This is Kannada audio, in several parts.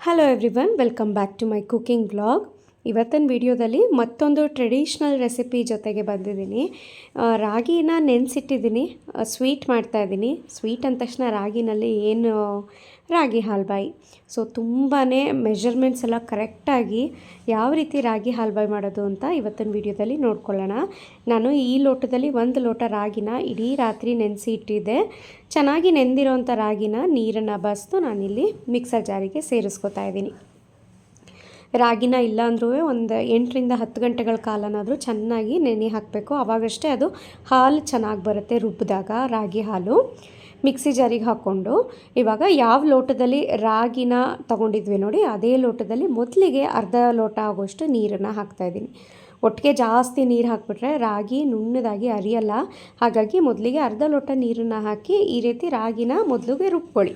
Hello everyone welcome back to my cooking blog ಇವತ್ತಿನ ವಿಡಿಯೋದಲ್ಲಿ ಮತ್ತೊಂದು ಟ್ರೆಡಿಷ್ನಲ್ ರೆಸಿಪಿ ಜೊತೆಗೆ ಬಂದಿದ್ದೀನಿ. ರಾಗಿನ ನೆನೆಸಿಟ್ಟಿದ್ದೀನಿ ಸ್ವೀಟ್ ಮಾಡ್ತಾಯಿದ್ದೀನಿ ಸ್ವೀಟ್ ಅಂದ ತಕ್ಷಣ ರಾಗಿನಲ್ಲಿ ಏನು ರಾಗಿ ಹಾಲ್ಬಾಯಿ. ಸೊ ತುಂಬಾ ಮೆಷರ್ಮೆಂಟ್ಸ್ ಎಲ್ಲ ಕರೆಕ್ಟಾಗಿ ಯಾವ ರೀತಿ ರಾಗಿ ಹಾಲ್ಬಾಯಿ ಮಾಡೋದು ಅಂತ ಇವತ್ತಿನ ವಿಡಿಯೋದಲ್ಲಿ ನೋಡ್ಕೊಳ್ಳೋಣ. ನಾನು ಈ ಲೋಟದಲ್ಲಿ ಒಂದು ಲೋಟ ರಾಗಿನ ಇಡೀ ರಾತ್ರಿ ನೆನೆಸಿ ಇಟ್ಟಿದ್ದೆ ಚೆನ್ನಾಗಿ ನೆಂದಿರೋಂಥ ರಾಗಿನ ನೀರನ್ನು ಬಸ್ತು ನಾನಿಲ್ಲಿ ಮಿಕ್ಸರ್ ಜಾರಿಗೆ ಸೇರಿಸ್ಕೊತಾ ಇದ್ದೀನಿ. ರಾಗಿನ ಇಲ್ಲಾಂದ್ರೂ ಒಂದು ಎಂಟರಿಂದ ಹತ್ತು ಗಂಟೆಗಳ ಕಾಲನಾದರೂ ಚೆನ್ನಾಗಿ ನೆನೆ ಹಾಕಬೇಕು. ಆವಾಗಷ್ಟೇ ಅದು ಹಾಲು ಚೆನ್ನಾಗಿ ಬರುತ್ತೆ ರುಬ್ಬಿದಾಗ ರಾಗಿ ಹಾಲು. ಮಿಕ್ಸಿ ಜಾರಿಗೆ ಹಾಕ್ಕೊಂಡು ಇವಾಗ ಯಾವ ಲೋಟದಲ್ಲಿ ರಾಗಿನ ತಗೊಂಡಿದ್ವಿ ನೋಡಿ, ಅದೇ ಲೋಟದಲ್ಲಿ ಮೊದಲಿಗೆ ಅರ್ಧ ಲೋಟ ಆಗೋಷ್ಟು ನೀರನ್ನು ಹಾಕ್ತಾಯಿದ್ದೀನಿ ಒಟ್ಟಿಗೆ ಜಾಸ್ತಿ ನೀರು ಹಾಕ್ಬಿಟ್ರೆ ರಾಗಿ ನುಣ್ಣದಾಗಿ ಅರಿಯಲ್ಲ. ಹಾಗಾಗಿ ಮೊದಲಿಗೆ ಅರ್ಧ ಲೋಟ ನೀರನ್ನು ಹಾಕಿ ಈ ರೀತಿ ರಾಗಿನ ಮೊದಲಿಗೆ ರುಬ್ಕೊಳ್ಳಿ.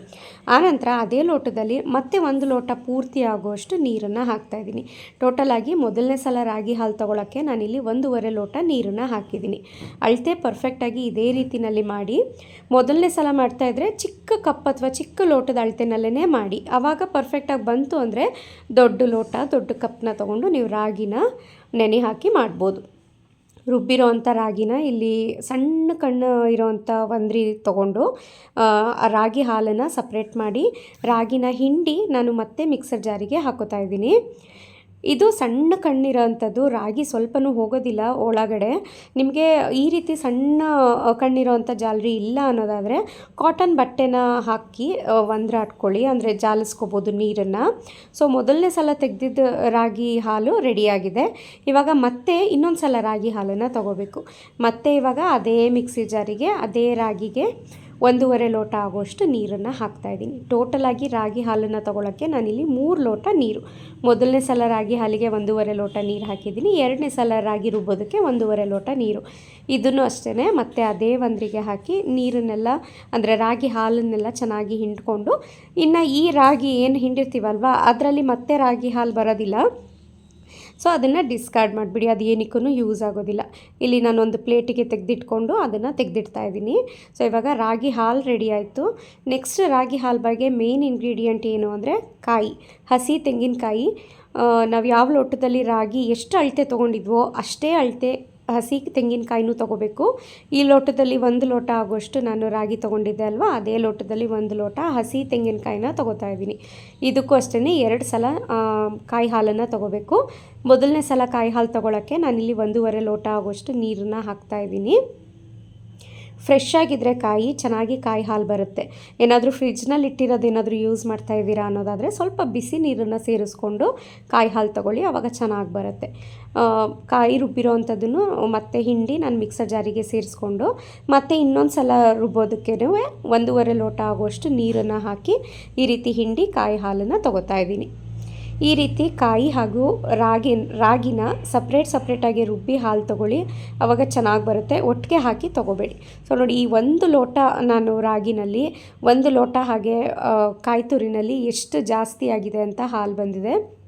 ಆನಂತರ ಅದೇ ಲೋಟದಲ್ಲಿ ಮತ್ತೆ ಒಂದು ಲೋಟ ಪೂರ್ತಿ ಆಗುವಷ್ಟು ನೀರನ್ನು ಹಾಕ್ತಾಯಿದ್ದೀನಿ ಟೋಟಲಾಗಿ ಮೊದಲನೇ ಸಲ ರಾಗಿ ಹಾಲು ತೊಗೊಳಕ್ಕೆ ನಾನಿಲ್ಲಿ ಒಂದೂವರೆ ಲೋಟ ನೀರನ್ನು ಹಾಕಿದ್ದೀನಿ. ಅಳತೆ ಪರ್ಫೆಕ್ಟಾಗಿ ಇದೇ ರೀತಿಯಲ್ಲಿ ಮಾಡಿ, ಮೊದಲನೇ ಸಲ ಮಾಡ್ತಾಯಿದ್ರೆ ಚಿಕ್ಕ ಕಪ್ ಅಥವಾ ಚಿಕ್ಕ ಲೋಟದ ಅಳತೆನಲ್ಲೇ ಮಾಡಿ. ಆವಾಗ ಪರ್ಫೆಕ್ಟಾಗಿ ಬಂತು ಅಂದರೆ ದೊಡ್ಡ ಲೋಟ, ದೊಡ್ಡ ಕಪ್ನ ತೊಗೊಂಡು ನೀವು ರಾಗಿನ ನೆನೆ ಹಾಕಿ ಮಾಡ್ಬೋದು. ರುಬ್ಬಿರೋ ಅಂಥ ರಾಗಿನ ಇಲ್ಲಿ ಸಣ್ಣ ಕಣ್ಣು ಇರೋವಂಥ ಒಂದ್ರಿ ತೊಗೊಂಡು ರಾಗಿ ಹಾಲನ್ನು ಸಪ್ರೇಟ್ ಮಾಡಿ, ರಾಗಿನ ಹಿಂಡಿ ನಾನು ಮತ್ತೆ ಮಿಕ್ಸರ್ ಜಾರಿಗೆ ಹಾಕೋತಾ ಇದ್ದೀನಿ. ಇದು ಸಣ್ಣ ಕಣ್ಣಿರೋಂಥದ್ದು. ರಾಗಿ ಸ್ವಲ್ಪನೂ ಹೋಗೋದಿಲ್ಲ ಒಳಗಡೆ. ನಿಮಗೆ ಈ ರೀತಿ ಸಣ್ಣ ಕಣ್ಣಿರೋಂಥ ಜಾಲರಿ ಇಲ್ಲ ಅನ್ನೋದಾದರೆ ಕಾಟನ್ ಬಟ್ಟೆನ ಹಾಕಿ ಒಂದ್ರಾಟ್ಕೊಳ್ಳಿ ಅಂದರೆ ಜಾಲಿಸ್ಕೋಬೋದು ನೀರನ್ನು. ಸೊ ಮೊದಲನೇ ಸಲ ತೆಗೆದಿದ್ದ ರಾಗಿ ಹಾಲು ರೆಡಿಯಾಗಿದೆ. ಇವಾಗ ಮತ್ತೆ ಇನ್ನೊಂದು ಸಲ ರಾಗಿ ಹಾಲನ್ನು ತಗೋಬೇಕು. ಮತ್ತೆ ಇವಾಗ ಅದೇ ಮಿಕ್ಸಿ ಜಾರಿಗೆ, ಅದೇ ರಾಗಿಗೆ ಒಂದೂವರೆ ಲೋಟ ಆಗುವಷ್ಟು ನೀರನ್ನು ಹಾಕ್ತಾಯಿದ್ದೀನಿ ಟೋಟಲಾಗಿ ರಾಗಿ ಹಾಲನ್ನು ತೊಗೊಳಕ್ಕೆ ನಾನಿಲ್ಲಿ ಮೂರು ಲೋಟ ನೀರು. ಮೊದಲನೇ ಸಲ ರಾಗಿ ಹಾಲಿಗೆ ಒಂದೂವರೆ ಲೋಟ ನೀರು ಹಾಕಿದ್ದೀನಿ. ಎರಡನೇ ಸಲ ರಾಗಿ ರುಬ್ಬೋದಕ್ಕೆ ಒಂದೂವರೆ ಲೋಟ ನೀರು. ಇದನ್ನು ಅಷ್ಟೇ ಮತ್ತೆ ಅದೇ ಒಂದ್ರಿಗೆ ಹಾಕಿ ನೀರನ್ನೆಲ್ಲ, ಅಂದರೆ ರಾಗಿ ಹಾಲನ್ನೆಲ್ಲ ಚೆನ್ನಾಗಿ ಹಿಂಡ್ಕೊಂಡು, ಇನ್ನು ಈ ರಾಗಿ ಏನು ಹಿಂಡಿರ್ತೀವಲ್ವ, ಅದರಲ್ಲಿ ಮತ್ತೆ ರಾಗಿ ಹಾಲು ಬರೋದಿಲ್ಲ. ಸೊ ಅದನ್ನು ಡಿಸ್ಕಾರ್ಡ್ ಮಾಡಿಬಿಡಿ, ಅದು ಏನಕ್ಕೂ ಯೂಸ್ ಆಗೋದಿಲ್ಲ. ಇಲ್ಲಿ ನಾನು ಒಂದು ಪ್ಲೇಟಿಗೆ ತೆಗೆದಿಟ್ಕೊಂಡು ಅದನ್ನು ತೆಗೆದಿಡ್ತಾ ಇದ್ದೀನಿ. ಸೊ ಇವಾಗ ರಾಗಿ ಹಾಲು ರೆಡಿ ಆಯಿತು. ನೆಕ್ಸ್ಟ್ ರಾಗಿ ಹಾಲು ಬಗ್ಗೆ ಮೇನ್ ಇಂಗ್ರೀಡಿಯೆಂಟ್ ಏನು ಅಂದರೆ ಕಾಯಿ, ಹಸಿ ತೆಂಗಿನಕಾಯಿ. ನಾವು ಯಾವ ಲೋಟದಲ್ಲಿ ರಾಗಿ ಎಷ್ಟು ಅಳತೆ ತೊಗೊಂಡಿದ್ವೋ ಅಷ್ಟೇ ಅಳತೆ ಹಸಿ ತೆಂಗಿನಕಾಯಿನೂ ತೊಗೋಬೇಕು. ಈ ಲೋಟದಲ್ಲಿ ಒಂದು ಲೋಟ ಆಗೋಷ್ಟು ನಾನು ರಾಗಿ ತೊಗೊಂಡಿದ್ದೆ ಅಲ್ವಾ? ಅದೇ ಲೋಟದಲ್ಲಿ ಒಂದು ಲೋಟ ಹಸಿ ತೆಂಗಿನಕಾಯಿನ ತೊಗೋತಾ ಇದ್ದೀನಿ. ಇದಕ್ಕೂ ಅಷ್ಟೇ ಎರಡು ಸಲ ಕಾಯಿ ಹಾಲನ್ನು ತೊಗೋಬೇಕು. ಮೊದಲನೇ ಸಲ ಕಾಯಿ ಹಾಲು ತೊಗೊಳಕ್ಕೆ ನಾನಿಲ್ಲಿ ಒಂದೂವರೆ ಲೋಟ ಆಗೋಷ್ಟು ನೀರನ್ನು ಹಾಕ್ತಾ ಇದ್ದೀನಿ. ಫ್ರೆಶ್ ಆಗಿದ್ದರೆ ಕಾಯಿ, ಚೆನ್ನಾಗಿ ಕಾಯಿ ಹಾಲು ಬರುತ್ತೆ. ಏನಾದರೂ ಫ್ರಿಜ್ನಲ್ಲಿ ಇಟ್ಟಿರೋದು ಏನಾದರೂ ಯೂಸ್ ಮಾಡ್ತಾ ಇದ್ದೀರಾ ಅನ್ನೋದಾದರೆ ಸ್ವಲ್ಪ ಬಿಸಿ ನೀರನ್ನು ಸೇರಿಸ್ಕೊಂಡು ಕಾಯಿ ಹಾಲು ತೊಗೊಳ್ಳಿ ಆವಾಗ ಚೆನ್ನಾಗಿ ಬರುತ್ತೆ. ಕಾಯಿ ರುಬ್ಬಿರೋ ಅಂಥದ್ದನ್ನು ಮತ್ತೆ ಹಿಂಡಿ ನಾನು ಮಿಕ್ಸರ್ ಜಾರಿಗೆ ಸೇರಿಸ್ಕೊಂಡು ಮತ್ತೆ ಇನ್ನೊಂದು ಸಲ ರುಬ್ಬೋದಕ್ಕೆ ಒಂದೂವರೆ ಲೋಟ ಆಗುವಷ್ಟು ನೀರನ್ನು ಹಾಕಿ ಈ ರೀತಿ ಹಿಂಡಿ ಕಾಯಿ ಹಾಲನ್ನು ತೊಗೋತಾ ಇದ್ದೀನಿ. ಈ ರೀತಿ ಕಾಯಿ ಹಾಗೂ ರಾಗಿ ರಾಗಿನ ಸಪ್ರೇಟ್ ಸಪ್ರೇಟಾಗಿ ರುಬ್ಬಿ ಹಾಲು ತೊಗೊಳ್ಳಿ. ಆವಾಗ ಚೆನ್ನಾಗಿ ಬರುತ್ತೆ. ಒಟ್ಟಿಗೆ ಹಾಕಿ ತೊಗೋಬೇಡಿ. ಸೊ ನೋಡಿ ಈ ಒಂದು ಲೋಟ ನಾನು ರಾಗಿನಲ್ಲಿ, ಒಂದು ಲೋಟ ಹಾಗೆ ಕಾಯಿ ತುರಿನಲ್ಲಿ ಎಷ್ಟು ಜಾಸ್ತಿ ಆಗಿದೆ ಅಂತ ಹಾಲು ಬಂದಿದೆ.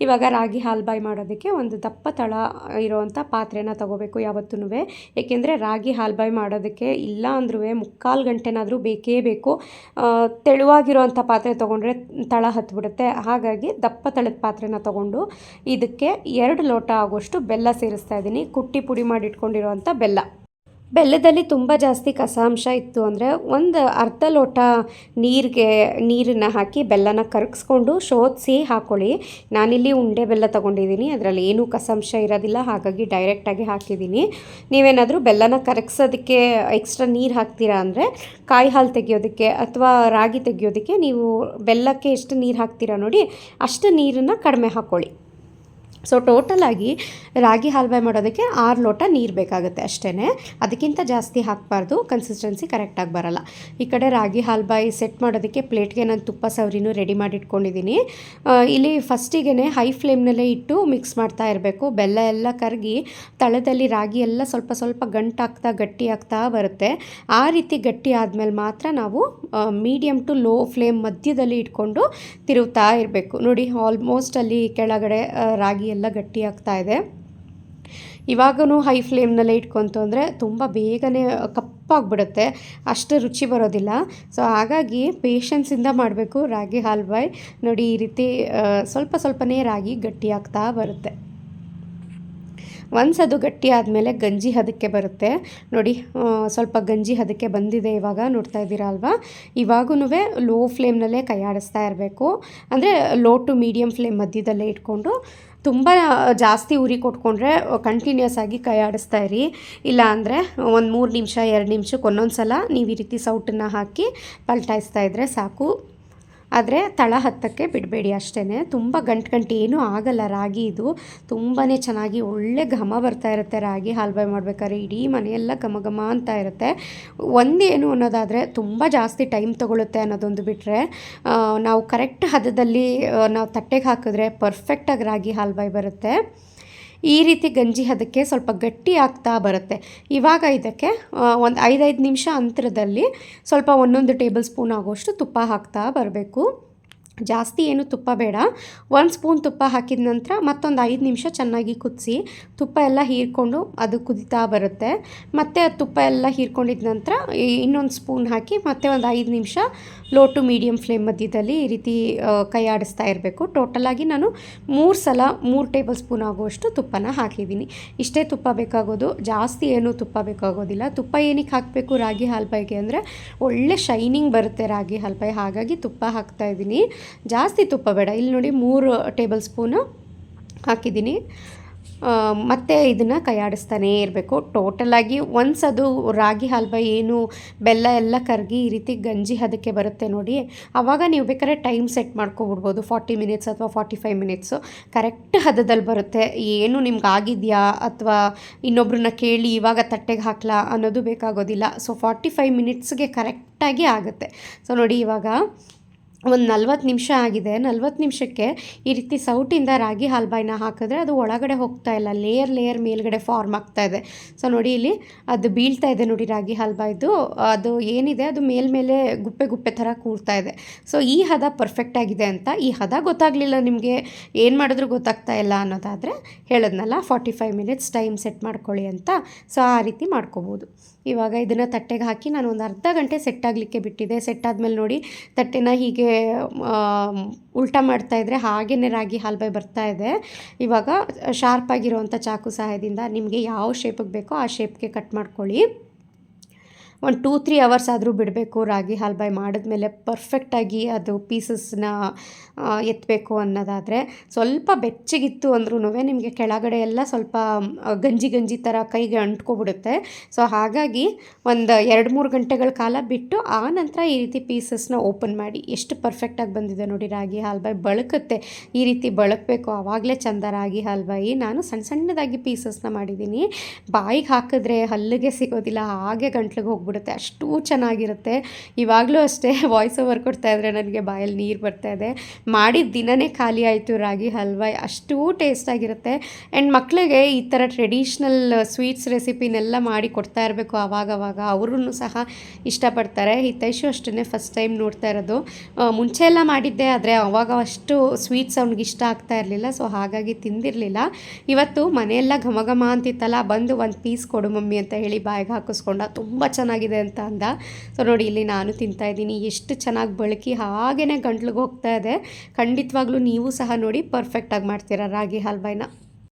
ಇವಾಗ ರಾಗಿ ಹಾಲು ಬಾಯಿ ಮಾಡೋದಕ್ಕೆ ಒಂದು ದಪ್ಪ ತಳ ಇರೋವಂಥ ಪಾತ್ರೆನ ತೊಗೋಬೇಕು ಯಾವತ್ತೂ ಏಕೆಂದರೆ ರಾಗಿ ಹಾಲು ಬಾಯಿ ಮಾಡೋದಕ್ಕೆ ಇಲ್ಲ ಅಂದ್ರೂ ಮುಕ್ಕಾಲು ಗಂಟೆನಾದರೂ ಬೇಕೇ ಬೇಕು. ತೆಳುವಾಗಿರೋವಂಥ ಪಾತ್ರೆ ತೊಗೊಂಡ್ರೆ ತಳ ಹತ್ಬಿಡುತ್ತೆ. ಹಾಗಾಗಿ ದಪ್ಪ ತಳದ ಪಾತ್ರೆನ ತೊಗೊಂಡು ಇದಕ್ಕೆ ಎರಡು ಲೋಟ ಆಗೋಷ್ಟು ಬೆಲ್ಲ ಸೇರಿಸ್ತಾ ಇದ್ದೀನಿ. ಕುಟ್ಟಿ ಪುಡಿ ಮಾಡಿ ಇಟ್ಕೊಂಡಿರೋವಂಥ ಬೆಲ್ಲ. ಬೆಲ್ಲದಲ್ಲಿ ತುಂಬ ಜಾಸ್ತಿ ಕಸಾಂಶ ಇತ್ತು ಅಂದರೆ ಒಂದು ಅರ್ಧ ಲೋಟ ನೀರಿಗೆ ನೀರನ್ನು ಹಾಕಿ ಬೆಲ್ಲನ ಕರಗಿಸ್ಕೊಂಡು ಶೋಧಿಸಿ ಹಾಕ್ಕೊಳ್ಳಿ ನಾನಿಲ್ಲಿ ಉಂಡೆ ಬೆಲ್ಲ ತೊಗೊಂಡಿದ್ದೀನಿ. ಅದರಲ್ಲಿ ಏನೂ ಕಸಾಂಶ ಇರೋದಿಲ್ಲ. ಹಾಗಾಗಿ ಡೈರೆಕ್ಟಾಗಿ ಹಾಕಿದ್ದೀನಿ. ನೀವೇನಾದರೂ ಬೆಲ್ಲನ ಕರಗಿಸೋದಕ್ಕೆ ಎಕ್ಸ್ಟ್ರಾ ನೀರು ಹಾಕ್ತೀರಾ ಅಂದರೆ ಕಾಯಿ ಹಾಲು ತೆಗಿಯೋದಕ್ಕೆ ಅಥವಾ ರಾಗಿ ತೆಗಿಯೋದಕ್ಕೆ ನೀವು ಬೆಲ್ಲಕ್ಕೆ ಎಷ್ಟು ನೀರು ಹಾಕ್ತೀರಾ ನೋಡಿ ಅಷ್ಟು ನೀರನ್ನು ಕಡಿಮೆ ಹಾಕ್ಕೊಳ್ಳಿ ಸೊ ಟೋಟಲಾಗಿ ರಾಗಿ ಹಾಲ್ಬಾಯಿ ಮಾಡೋದಕ್ಕೆ ಆರು ಲೋಟ ನೀರು ಬೇಕಾಗುತ್ತೆ ಅಷ್ಟೇ ಅದಕ್ಕಿಂತ ಜಾಸ್ತಿ ಹಾಕಬಾರ್ದು ಕನ್ಸಿಸ್ಟೆನ್ಸಿ ಕರೆಕ್ಟಾಗಿ ಬರಲ್ಲ. ಈ ಕಡೆ ರಾಗಿ ಹಾಲ್ಬಾಯಿ ಸೆಟ್ ಮಾಡೋದಕ್ಕೆ ಪ್ಲೇಟ್ಗೆ ನಾನು ತುಪ್ಪ ಸವರಿನೂ ರೆಡಿ ಮಾಡಿ ಇಟ್ಕೊಂಡಿದ್ದೀನಿ ಇಲ್ಲಿ ಫಸ್ಟಿಗೆ ಹೈ ಫ್ಲೇಮ್ನಲ್ಲೇ ಇಟ್ಟು ಮಿಕ್ಸ್ ಮಾಡ್ತಾ ಇರಬೇಕು. ಬೆಲ್ಲ ಎಲ್ಲ ಕರಗಿ ತಳದಲ್ಲಿ ರಾಗಿ ಎಲ್ಲ ಸ್ವಲ್ಪ ಸ್ವಲ್ಪ ಗಂಟಾಗ್ತಾ ಗಟ್ಟಿ ಆಗ್ತಾ ಬರುತ್ತೆ. ಆ ರೀತಿ ಗಟ್ಟಿ ಆದಮೇಲೆ ಮಾತ್ರ ನಾವು ಮೀಡಿಯಮ್ ಟು ಲೋ ಫ್ಲೇಮ್ ಮಧ್ಯದಲ್ಲಿ ಇಟ್ಕೊಂಡು ತಿರುಗ್ತಾ ಇರಬೇಕು. ನೋಡಿ ಆಲ್ಮೋಸ್ಟ್ ಅಲ್ಲಿ ಕೆಳಗಡೆ ರಾಗಿ ಎಲ್ಲ ಗಟ್ಟಿ ಆಗ್ತಾ ಇದೆ. ಇವಾಗೂ ಹೈ ಫ್ಲೇಮ್ನಲ್ಲೇ ಇಟ್ಕೊಂತು ಅಂದರೆ ತುಂಬ ಬೇಗನೆ ಕಪ್ಪಾಗ್ಬಿಡುತ್ತೆ. ಅಷ್ಟು ರುಚಿ ಬರೋದಿಲ್ಲ. ಸೊ ಹಾಗಾಗಿ ಪೇಷನ್ಸಿಂದ ಮಾಡಬೇಕು. ರಾಗಿ ಹಾಲ್ವಾಯ್ ನೋಡಿ ಈ ರೀತಿ ಸ್ವಲ್ಪ ಸ್ವಲ್ಪನೇ ರಾಗಿ ಗಟ್ಟಿಯಾಗ್ತಾ ಬರುತ್ತೆ. ಒನ್ಸ್ ಅದು ಗಟ್ಟಿ ಆದಮೇಲೆ ಗಂಜಿ ಹದಕ್ಕೆ ಬರುತ್ತೆ. ನೋಡಿ ಸ್ವಲ್ಪ ಗಂಜಿ ಹದಕ್ಕೆ ಬಂದಿದೆ ಇವಾಗ, ನೋಡ್ತಾ ಇದ್ದೀರಾ ಅಲ್ವಾ? ಇವಾಗೂ ಲೋ ಫ್ಲೇಮ್ನಲ್ಲೇ ಕೈ ಆಡಿಸ್ತಾ ಇರಬೇಕು. ಅಂದರೆ ಲೋ ಟು ಮೀಡಿಯಮ್ ಫ್ಲೇಮ್ ಮಧ್ಯದಲ್ಲೇ ಇಟ್ಕೊಂಡು ತುಂಬ ಜಾಸ್ತಿ ಉರಿ ಕೊಟ್ಕೊಂಡ್ರೆ ಕಂಟಿನ್ಯೂಸ್ ಆಗಿ ಕೈ ಆಡಿಸ್ತಾ ಇರಿ. ಇಲ್ಲ ಅಂದರೆ ಒಂದು ಮೂರು ನಿಮಿಷ, ಎರಡು ನಿಮಿಷಕ್ಕೆ ಒಂದೊಂದು ಸಲ ನೀವು ಈ ರೀತಿ ಸೌಟನ್ನು ಹಾಕಿ ಪಲ್ಟಾಯಿಸ್ತಾ ಇದ್ದರೆ ಸಾಕು. ಆದರೆ ತಳ ಹತ್ತಕ್ಕೆ ಬಿಡಬೇಡಿ ಅಷ್ಟೇ ತುಂಬ ಗಂಟು ಗಂಟು ಏನೂ ಆಗಲ್ಲ ರಾಗಿ ಇದು. ತುಂಬಾ ಚೆನ್ನಾಗಿ ಒಳ್ಳೆ ಘಮ ಬರ್ತಾ ಇರುತ್ತೆ ರಾಗಿ. ಹಾಲ್ಬಾಯ್ ಮಾಡ್ಬೇಕಾದ್ರೆ ಇಡೀ ಮನೆಯೆಲ್ಲ ಘಮ ಘಮ ಅಂತ ಇರುತ್ತೆ. ಒಂದೇನು ಅನ್ನೋದಾದರೆ ತುಂಬ ಜಾಸ್ತಿ ಟೈಮ್ ತೊಗೊಳುತ್ತೆ ಅನ್ನೋದೊಂದು ಬಿಟ್ಟರೆ ನಾವು ಕರೆಕ್ಟ್ ಹದದಲ್ಲಿ ನಾವು ತಟ್ಟೆಗೆ ಹಾಕಿದ್ರೆ ಪರ್ಫೆಕ್ಟಾಗಿ ರಾಗಿ ಹಾಲ್ಬಾಯ್ ಬರುತ್ತೆ. ಈ ರೀತಿ ಗಂಜಿ ಅದಕ್ಕೆ ಸ್ವಲ್ಪ ಗಟ್ಟಿ ಆಗ್ತಾ ಬರುತ್ತೆ. ಇವಾಗ ಇದಕ್ಕೆ ಒಂದು ಐದೈದು ನಿಮಿಷ ಅಂತರದಲ್ಲಿ ಸ್ವಲ್ಪ ಒಂದೊಂದು ಟೇಬಲ್ ಸ್ಪೂನ್ ಆಗೋಷ್ಟು ತುಪ್ಪ ಹಾಕ್ತಾ ಬರಬೇಕು. ಜಾಸ್ತಿ ಏನು ತುಪ್ಪ ಬೇಡ. ಒಂದು ಸ್ಪೂನ್ ತುಪ್ಪ ಹಾಕಿದ ನಂತರ ಮತ್ತೊಂದು ಐದು ನಿಮಿಷ ಚೆನ್ನಾಗಿ ಕುದಿಸಿ ತುಪ್ಪ ಎಲ್ಲ ಹೀರ್ಕೊಂಡು ಅದು ಕುದಿತಾ ಬರುತ್ತೆ. ಮತ್ತು ತುಪ್ಪ ಎಲ್ಲ ಹೀರ್ಕೊಂಡಿದ ನಂತರ ಇನ್ನೊಂದು ಸ್ಪೂನ್ ಹಾಕಿ ಮತ್ತೆ ಒಂದು ಐದು ನಿಮಿಷ ಲೋ ಟು ಮೀಡಿಯಮ್ ಫ್ಲೇಮ್ ಮಧ್ಯದಲ್ಲಿ ಈ ರೀತಿ ಕೈ ಆಡಿಸ್ತಾ ಇರಬೇಕು. ಟೋಟಲಾಗಿ ನಾನು ಮೂರು ಸಲ ಮೂರು ಟೇಬಲ್ ಸ್ಪೂನ್ ಆಗುವಷ್ಟು ತುಪ್ಪನ ಹಾಕಿದ್ದೀನಿ ಇಷ್ಟೇ ತುಪ್ಪ ಬೇಕಾಗೋದು. ಜಾಸ್ತಿ ಏನು ತುಪ್ಪ ಬೇಕಾಗೋದಿಲ್ಲ. ತುಪ್ಪ ಏನಕ್ಕೆ ಹಾಕಬೇಕು? ರಾಗಿ ಹಾಲ್ಪಾಯಿಗೆ ಅಂದರೆ ಒಳ್ಳೆ ಶೈನಿಂಗ್ ಬರುತ್ತೆ ರಾಗಿ ಹಾಲ್ಪಾಯಿ ಹಾಗಾಗಿ ತುಪ್ಪ ಹಾಕ್ತಾ ಇದ್ದೀನಿ ಜಾಸ್ತಿ ತುಪ್ಪ ಬೇಡ. ಇಲ್ಲಿ ನೋಡಿ ಮೂರು ಟೇಬಲ್ ಸ್ಪೂನು ಹಾಕಿದ್ದೀನಿ. ಮತ್ತೆ ಇದನ್ನು ಕೈಯಾಡಿಸ್ತಾನೇ ಇರಬೇಕು. ಟೋಟಲಾಗಿ ಒನ್ಸ್ ಅದು ರಾಗಿ, ಹಲ್ವ ಏನು ಬೆಲ್ಲ ಎಲ್ಲ ಕರಗಿ ಈ ರೀತಿ ಗಂಜಿ ಹದಕ್ಕೆ ಬರುತ್ತೆ ನೋಡಿ. ಆವಾಗ ನೀವು ಬೇಕಾದ್ರೆ ಟೈಮ್ ಸೆಟ್ ಮಾಡ್ಕೊಬಿಡ್ಬೋದು. ಫಾರ್ಟಿ ಮಿನಿಟ್ಸ್ ಅಥವಾ ಫಾರ್ಟಿ ಫೈವ್ ಮಿನಿಟ್ಸು ಕರೆಕ್ಟ್ ಹದದಲ್ಲಿ ಬರುತ್ತೆ. ಏನು ನಿಮ್ಗೆ ಆಗಿದೆಯಾ ಅಥವಾ ಇನ್ನೊಬ್ರನ್ನ ಕೇಳಿ ಇವಾಗ ತಟ್ಟೆಗೆ ಹಾಕ್ಲಾ ಅನ್ನೋದು ಬೇಕಾಗೋದಿಲ್ಲ. ಸೊ ಫಾರ್ಟಿ ಫೈವ್ ಮಿನಿಟ್ಸ್ಗೆ ಕರೆಕ್ಟಾಗಿ ಆಗುತ್ತೆ. ಸೊ ನೋಡಿ ಇವಾಗ ಒಂದು ನಲ್ವತ್ತು ನಿಮಿಷ ಆಗಿದೆ. ನಲ್ವತ್ತು ನಿಮಿಷಕ್ಕೆ ಈ ರೀತಿ ಸೌಟಿಂದ ರಾಗಿ ಹಾಲ್ಬಾಯಿನ ಹಾಕಿದ್ರೆ ಅದು ಒಳಗಡೆ ಹೋಗ್ತಾ ಇಲ್ಲ. ಲೇಯರ್ ಲೇಯರ್ ಮೇಲ್ಗಡೆ ಫಾರ್ಮ್ ಆಗ್ತಾ ಇದೆ. ಸೊ, ನೋಡಿ ಇಲ್ಲಿ ಅದು ಬೀಳ್ತಾ ಇದೆ ನೋಡಿ ರಾಗಿ ಹಾಲ್ಬಾಯ್ದು. ಅದು ಏನಿದೆ? ಅದು ಮೇಲ್ಮೇಲೆ ಗುಪ್ಪೆ ಗುಪ್ಪೆ ಥರ ಕೂರ್ತಾ ಇದೆ. ಸೊ, ಈ ಹದ ಪರ್ಫೆಕ್ಟ್ ಆಗಿದೆ ಅಂತ ಈ ಹದ ಗೊತ್ತಾಗಲಿಲ್ಲ ನಿಮಗೆ. ಏನು ಮಾಡಿದ್ರು ಗೊತ್ತಾಗ್ತಾ ಇಲ್ಲ ಅನ್ನೋದಾದರೆ ಹೇಳದ್ನಲ್ಲ forty five minutes time set ಮಾಡ್ಕೊಳ್ಳಿ ಅಂತ. ಸೊ, ಆ ರೀತಿ ಮಾಡ್ಕೋಬೋದು. ಇವಾಗ ಇದನ್ನು ತಟ್ಟೆಗೆ ಹಾಕಿ ನಾನು ಒಂದು ಅರ್ಧ ಗಂಟೆ ಸೆಟ್ ಆಗಲಿಕ್ಕೆ ಬಿಟ್ಟಿದೆ. ಸೆಟ್ ಆದಮೇಲೆ ನೋಡಿ ತಟ್ಟೆನ ಹೀಗೆ ಉಲ್ಟಾ ಇದ್ದರೆ ಹಾಗೇ ರಾಗಿ ಹಲ್ವೆ ಬರ್ತಾ ಇದೆ. ಇವಾಗ ಶಾರ್ಪಾಗಿರುವಂಥ ಚಾಕು ಸಹಾಯದಿಂದ ನಿಮಗೆ ಯಾವ ಶೇಪಿಗೆ ಬೇಕೋ ಆ ಶೇಪ್ಗೆ ಕಟ್ ಮಾಡ್ಕೊಳ್ಳಿ. ಒಂದು ಟೂ ತ್ರೀ ಅವರ್ಸ್ ಆದರೂ ಬಿಡಬೇಕು ರಾಗಿ ಹಾಲ್ಬಾಯ್ ಮಾಡಿದ್ಮೇಲೆ ಪರ್ಫೆಕ್ಟಾಗಿ ಅದು ಪೀಸಸ್ನ ಎತ್ತಬೇಕು ಅನ್ನೋದಾದರೆ ಸ್ವಲ್ಪ ಬೆಚ್ಚಗಿತ್ತು ಅಂದ್ರೂ ನಿಮಗೆ ಕೆಳಗಡೆ ಎಲ್ಲ ಸ್ವಲ್ಪ ಗಂಜಿ ಗಂಜಿ ಥರ ಕೈಗೆ ಅಂಟ್ಕೊಬಿಡುತ್ತೆ. ಸೊ ಹಾಗಾಗಿ ಒಂದು ಎರಡು ಮೂರು ಗಂಟೆಗಳ ಕಾಲ ಬಿಟ್ಟು ಆ ನಂತರ ಈ ರೀತಿ ಪೀಸಸ್ನ ಓಪನ್ ಮಾಡಿ. ಎಷ್ಟು ಪರ್ಫೆಕ್ಟಾಗಿ ಬಂದಿದೆ ನೋಡಿ ರಾಗಿ ಹಾಲ್ಬಾಯ್ ಬಳಕುತ್ತೆ. ಈ ರೀತಿ ಬಳಕಬೇಕು. ಆವಾಗಲೇ ಚಂದ ರಾಗಿ ಹಾಲ್ಬಾಯಿ ನಾನು ಸಣ್ಣ ಸಣ್ಣದಾಗಿ ಪೀಸಸ್ನ ಮಾಡಿದ್ದೀನಿ. ಬಾಯಿಗೆ ಹಾಕಿದ್ರೆ ಹಲ್ಲಿಗೆ ಸಿಗೋದಿಲ್ಲ, ಹಾಗೆ ಗಂಟ್ಲಿಗೆ ಹೋಗ್ಬಿಡುತ್ತೆ, ಅಷ್ಟು ಚೆನ್ನಾಗಿರುತ್ತೆ. ಇವಾಗಲೂ ಅಷ್ಟೇ ವಾಯ್ಸ್ ಓವರ್ ಕೊಡ್ತಾ ಇದ್ರೆ ನನಗೆ ಬಾಯಲ್ಲಿ ನೀರು ಬರ್ತಾ ಇದೆ. ಮಾಡಿದ ದಿನನೇ ಖಾಲಿ ಆಯಿತು ರಾಗಿ ಹಲ್ವಾ, ಅಷ್ಟು ಟೇಸ್ಟಾಗಿರುತ್ತೆ ಆ್ಯಂಡ್ ಮಕ್ಕಳಿಗೆ ಈ ಥರ ಟ್ರೆಡಿಷ್ನಲ್ ಸ್ವೀಟ್ಸ್ ರೆಸಿಪಿನೆಲ್ಲ ಮಾಡಿ ಕೊಡ್ತಾ ಇರಬೇಕು ಆವಾಗವಾಗ ಅವ್ರೂ ಸಹ ಇಷ್ಟಪಡ್ತಾರೆ. ಹಿತೈಷು ಅಷ್ಟೇ ಫಸ್ಟ್ ಟೈಮ್ ನೋಡ್ತಾ ಇರೋದು. ಮುಂಚೆ ಎಲ್ಲ ಮಾಡಿದ್ದೆ, ಆದರೆ ಅವಾಗ ಅಷ್ಟು ಸ್ವೀಟ್ಸ್ ಅವ್ನಿಗೆ ಇಷ್ಟ ಆಗ್ತಾ ಇರಲಿಲ್ಲ ಸೊ ಹಾಗಾಗಿ ತಿಂದಿರಲಿಲ್ಲ. ಇವತ್ತು ಮನೆಯೆಲ್ಲ ಘಮ ಘಮ ಅಂತಿತ್ತಲ್ಲ, ಬಂದು ಒಂದು ಪೀಸ್ ಕೊಡು ಮಮ್ಮಿ ಅಂತ ಹೇಳಿ ಬಾಯಿಗೆ ಹಾಕಿಸ್ಕೊಂಡ, ತುಂಬ ಚೆನ್ನಾಗಿದೆ ಅಂತ ಅಂದ. ಸೊ ನೋಡಿ, ಇಲ್ಲಿ ನಾನು ತಿಂತಾ ಇದ್ದೀನಿ. ಎಷ್ಟು ಚೆನ್ನಾಗಿ ಬಳಕಿ ಹಾಗೇ ಗಂಟ್ಲಿಗೆ ಹೋಗ್ತಾ ಇದೆ. ಖಂಡಿತವಾಗ್ಲೂ ನೀವು ಸಹ ನೋಡಿ ಪರ್ಫೆಕ್ಟಾಗಿ ಮಾಡ್ತೀರಾ ರಾಗಿ ಹಲ್ವಾಯ್ನ